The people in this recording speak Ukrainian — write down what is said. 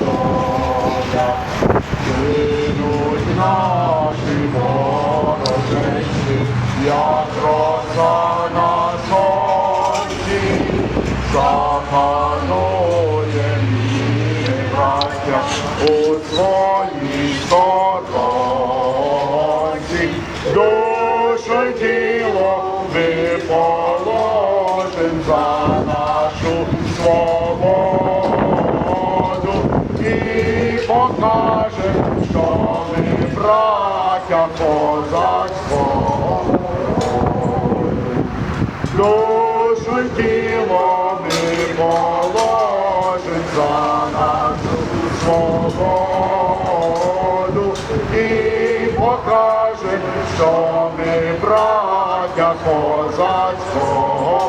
доля, Гинуть наші вороженьки, як роса у своїй сторонці, душу й тіло положим за нашу свободу покажем, що ми браття козацького. Душу й тіло ми положим за нашу свободу і покажем, що ми браття козацького.